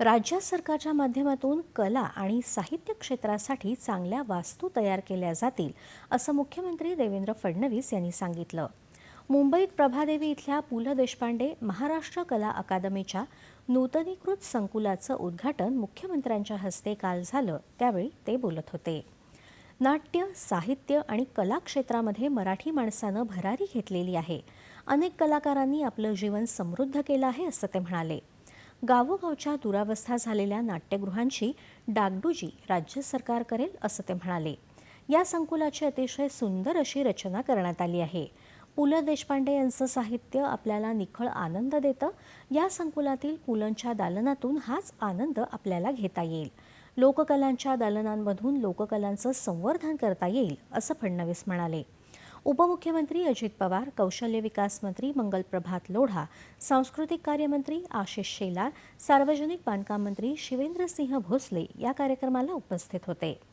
राज्य सरकारच्या माध्यमातून कला आणि साहित्य क्षेत्रासाठी चांगल्या वास्तू तयार केल्या जातील असं मुख्यमंत्री देवेंद्र फडणवीस यांनी सांगितलं. मुंबईत प्रभादेवी इथल्या पु ल देशपांडे महाराष्ट्र कला अकादमीच्या नूतनीकृत संकुलाचं उद्घाटन मुख्यमंत्र्यांच्या हस्ते काल झालं त्यावेळी ते बोलत होते. नाट्य साहित्य आणि कला क्षेत्रामध्ये मराठी माणसानं भरारी घेतलेली आहे. अनेक कलाकारांनी आपलं जीवन समृद्ध केलं आहे असं ते म्हणाले. गावोगावच्या दुरावस्था झालेल्या नाट्यगृहांची डागडुजी राज्य सरकार करेल असं ते म्हणाले. या संकुलाची अतिशय सुंदर अशी रचना करण्यात आली आहे. पु ल देशपांडे यांचं साहित्य आपल्याला निखळ आनंद देतं. या संकुलातील पुलंच्या दालनातून हाच आनंद आपल्याला घेता येईल. लोककलांच्या दालनांमधून लोककलांचं संवर्धन करता येईल असं फडणवीस म्हणाले. उपमुख्यमंत्री अजित पवार कौशल्य विकास मंत्री मंगल प्रभात लोढा सांस्कृतिक कार्यमंत्री आशिष शेलार सार्वजनिक बांधकाम मंत्री शिवेंद्रसिंह भोसले या कार्यक्रमाला उपस्थित होते.